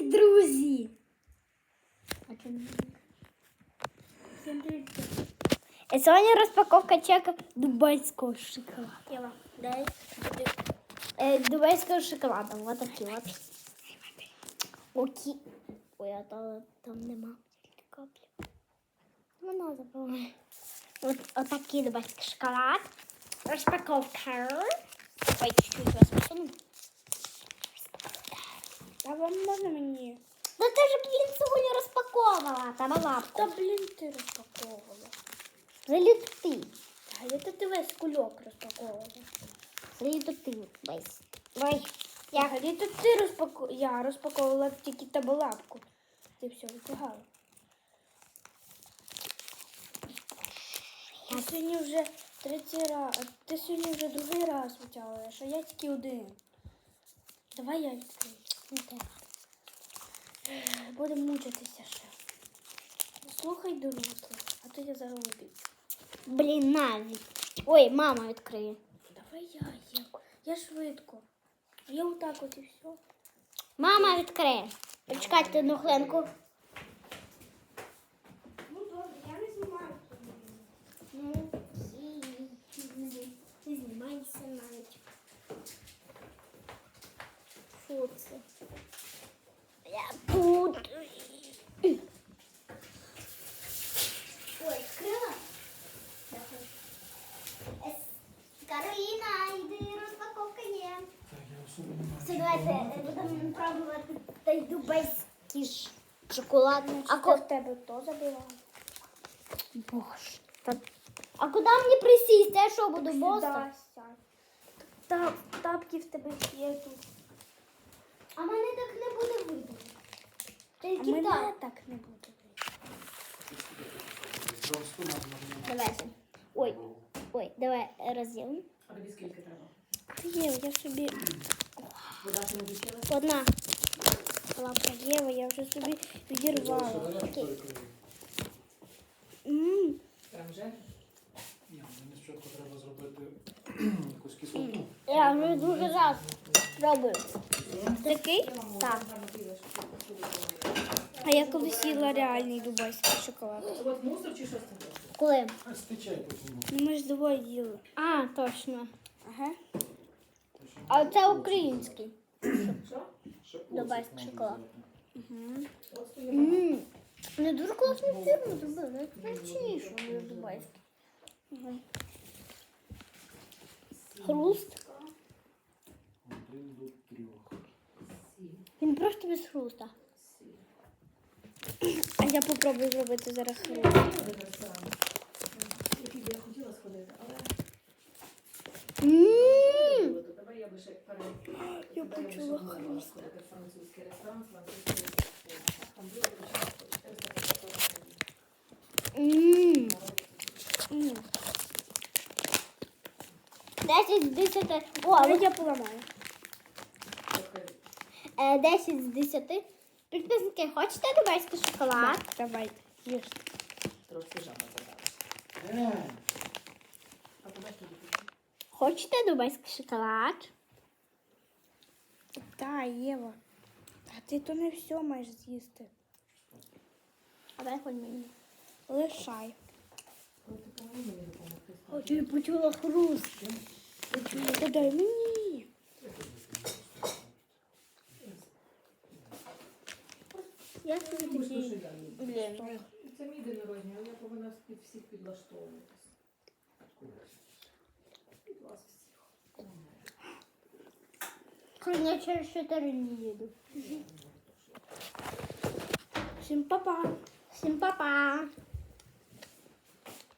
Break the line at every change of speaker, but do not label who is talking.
Привіт, друзі! І сьогодні розпаковка чека дубайського шоколаду.
Єва, дай.
Е, дубайського шоколаду. Вот такий от. Окей. Ой, а то, там нема каплі. Вона забула. От, отакий дубайський шоколад. Розпаковка. Ой, чуть-чуть вас посуну.
А вам можна мені?
Да ти ж, блін, сьогодні розпаковувала. Там лапку.
Та блін ти розпаковувала.
Заліти.
А я то ти весь кульок розпаковувала.
Заліти весь. Ой,
Я гаді то ти розпаковувала. Я розпаковувала тільки тебе лапку. Ти все витягала. Я сьогодні вже третій раз. а Ти сьогодні вже другий раз витягуєш, а я тільки один. Давай я відкрию.
Не треба.
Будемо мучитися ще. Слухай дорослих, а то я зараз.
Блін, навіть. Ой, мама відкриє.
Давай я, їм. я швидко. Я отак от і все.
Мама відкриє. Почекайте одну хвилинку.
Ну добре, я не знімаю.
Ну, ти знімайся навіть. Фу, це. Я тут. Ой, відкрила? Ес- Кароліна, йди, розпаковка є. Все, давайте е, будемо пробувати той дубайський шоколад. А ко...
в тебе то забила?
Боже. Та... А куди мені присісти? Я що буду боса?
Та, тапки в тебе є тут.
А мене так не буде видно.
А мене
так.
не буде.
Давайте. Ой, ой, давай розділимо.
А тобі скільки треба?
Є, я собі
Одна.
лапа Єва, я вже собі відірвала.
Там вже?
Ні, мені спочатку треба зробити якусь кислоту.
Я вже дуже раз пробую.
Такий?
Так.
А я колись їла реальний дубайський шоколад.
От мусор чи що з цим?
Коли?
Стичай потім.
Ну ми ж двоє їли.
А, точно.
Ага.
А це український. Дубайський шоколад. Не дуже класний фірму зробили. Найчніше буде дубайський. Хруст. Він просто без хруста.
А я попробую зробити зараз хруст.
Я хотіла сходити, але
Ммм.
то тебе я би ще перед...
Я
тебе би ще
почула
могла
хруст.
сходити в французький ресторан, французький ресторан. Там дуже дуже 450
Ммм.
М.
10 з 10. О,
Але
ви-
я поламаю.
е, 10 з 10. Підписники, хочете дубайський шоколад?
Давай, їж.
Трошки жаба задала.
Хочете дубайський шоколад?
Та, Єва. А ти то не все маєш з'їсти.
А дай хоч мені.
Лишай.
Коли ти
почула хруст.
Та дай мені.
Я собі
Будеш
такий. Блін.
Це мій день народження, але я повинна під всіх підлаштовуватись. Під вас всіх.
Я через 4 дні їду.
Всім па-па.
Всім па-па.